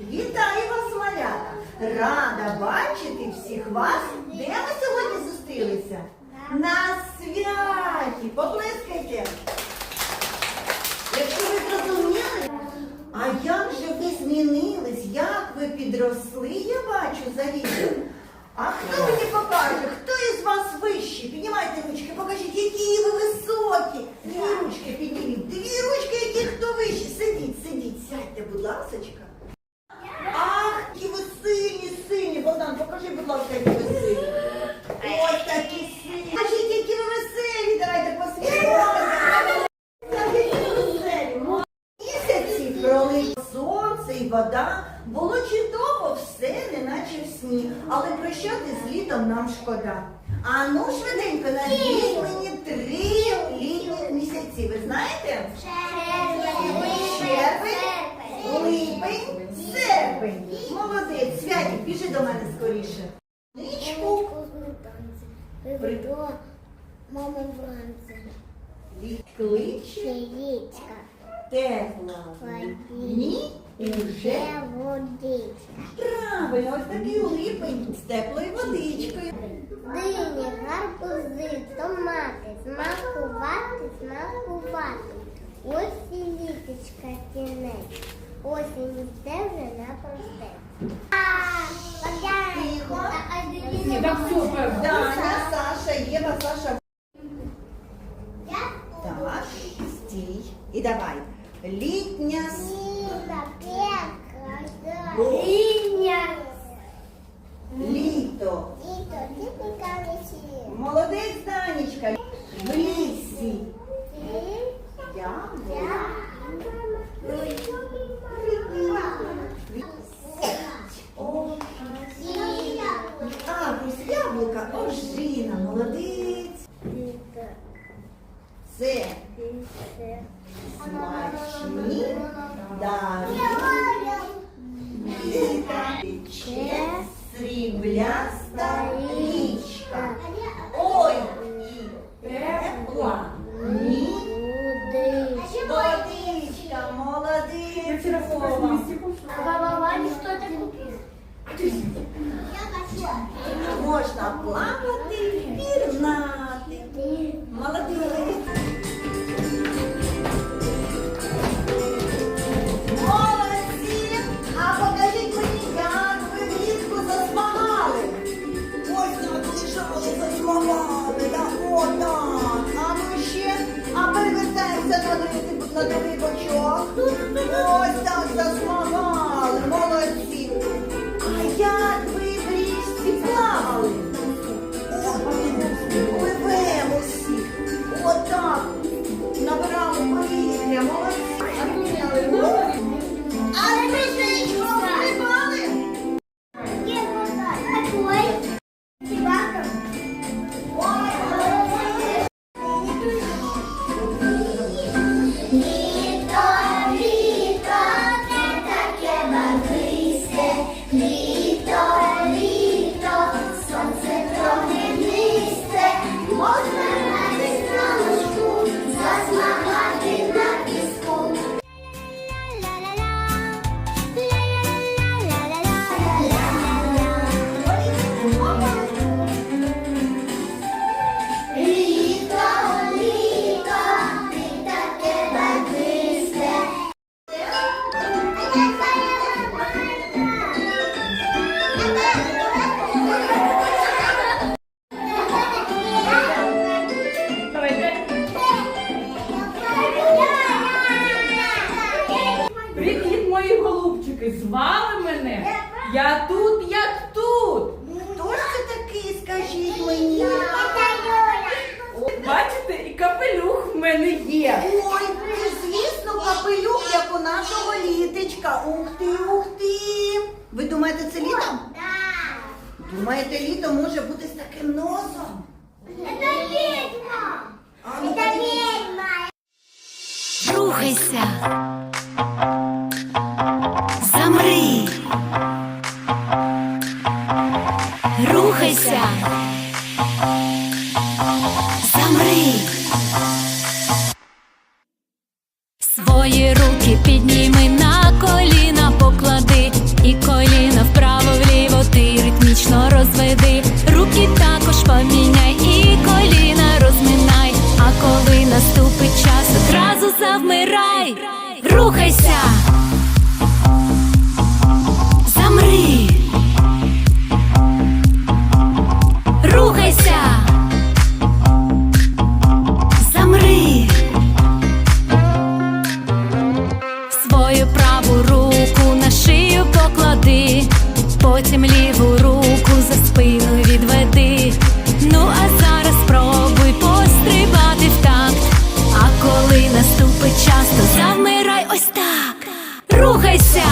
Вітаю вас, малята! Рада бачити всіх вас. Де ми сьогодні зустрілися? На святі! Поплескайте! Якщо ви зрозуміли, а як же ви змінились, як ви підросли, я бачу за відео. А хто мені покаже, хто із вас вищий? Піднімайте ручки, покажіть, які ви високі. Дві ручки підніміть. Дві ручки, які хто вищий. Сидіть, сидіть, сядьте, будь ласочка. Ах, які ви сильні, сильні. Богдан, покажи, будь ласка, які ви сильні. Ось такі сильні. Покажіть, які ви веселі. Давайте посміхаємося. Які ви веселі. Місяці пролив сонце і вода. Було чудово, все, неначе в сні. Але прощати з літом нам шкода. А ну швиденько, назвіть мені три літніх місяці. Ви знаєте? Червень, липень, серпень. Молодець, біжи до мене скоріше. Нічку. Приведу маму вранці. Кличе Яєчка. тепла. Ні, і вже водичка. правильно, ось такий липень з теплою водичкою. Дині, гарбузи, томати, смакувати, смакувати. Ось і літочка кінець. Осінь йде вже на просте. Тихо. Ні, так супер. Даня, Саша, Єва, Саша. Так, стій. І давай. Літня с- Ліня. літо. Діто, дітенька весілля. Молодець, Агрус, яблука, ожина, молодець. Це смачні дари. Літа тече срібляста Плавати, пірнати. Молодець. Молодці! А покажіть мені, як ви влітку засмагали. Ось так лежали, засмагали, да, отак. А ми ще, а перевертаємося на другий, на бочок. Ось так засмагали, молодці. А як голубчики. Звали мене. Я тут, як тут. Хто ж це такий, скажіть мені? Бачите, і капелюх в мене є. Ой, ж, звісно, капелюх, як у нашого літочка. Ух ти, ух ти. Ви думаєте, це літом? Думаєте, літо може бути з таким носом? Ну, Рухайся. Рухайся, замри. Свої руки підніми на коліна, поклади і коліна вправо вліво ти ритмічно розведи. Руки також поміняй і коліна розминай. А коли наступить час, одразу завмирай, рухайся. рухайся.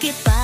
get by.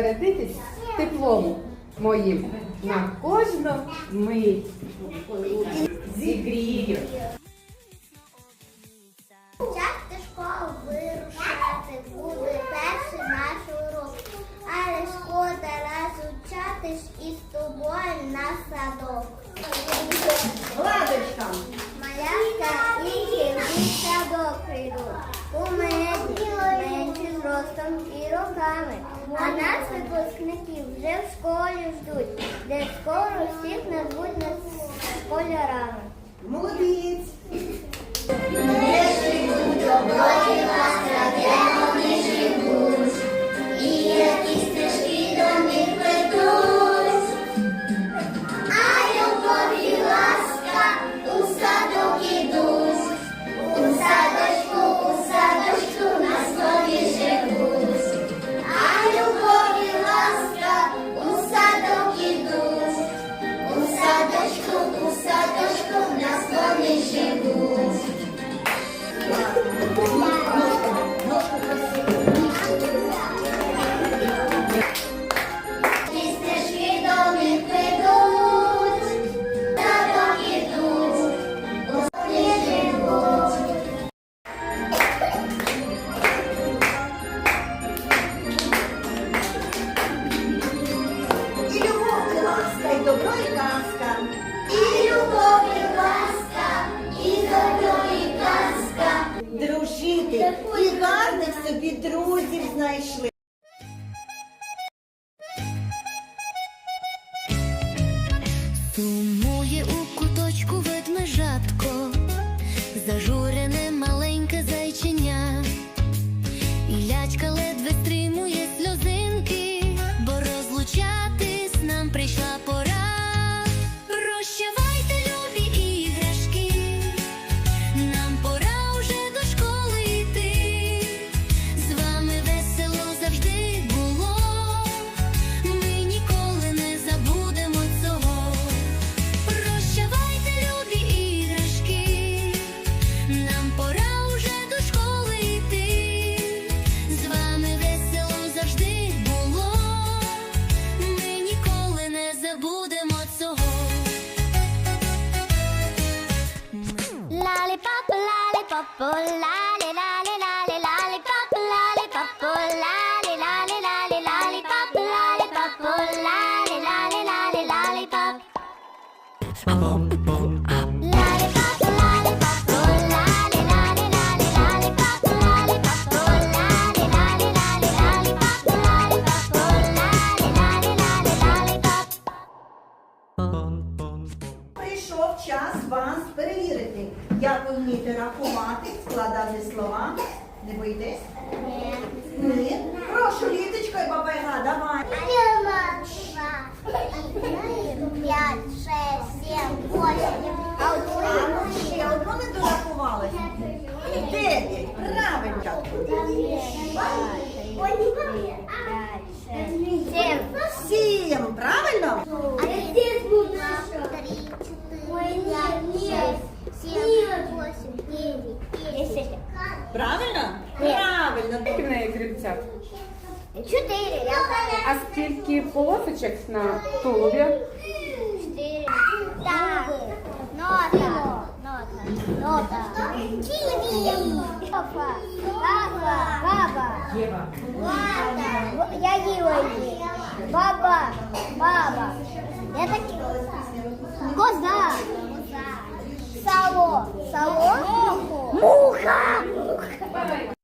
зарядитись теплом моїм на кожну мить. дружити і гарних собі друзів знайшли. Сім, правильно? А здесь будет наша. Три, четыре, пять, шесть, семь, восемь, девять, десять. Правильно? Правильно. Скільки в неї крильця? Чотири. А скільки полосочок на тулубі? Чотири. Так. Носа. Нота. Киви. Баба. Я Ева. Баба. Баба. Я так... Коза. Сало. Сало. Муха. Муха.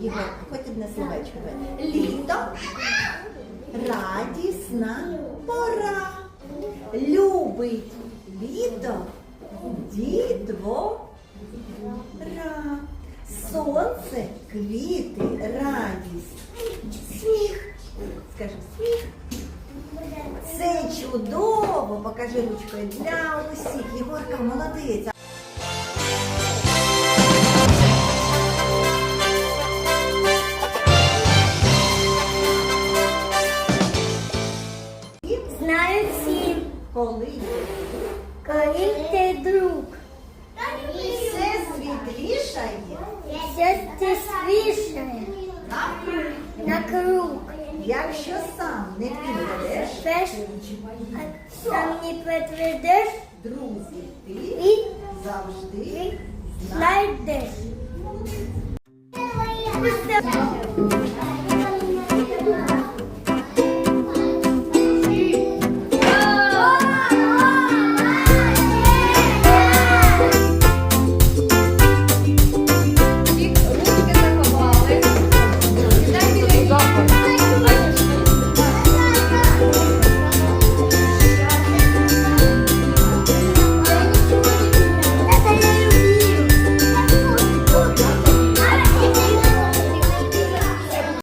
його хоч одне словечко. Літо радісна пора. Любить літо дідвора. Сонце, квіти, радість. Сміх. Скажи сміх. Це чудово! Покажи ручкою для усіх. Єгорка молодець.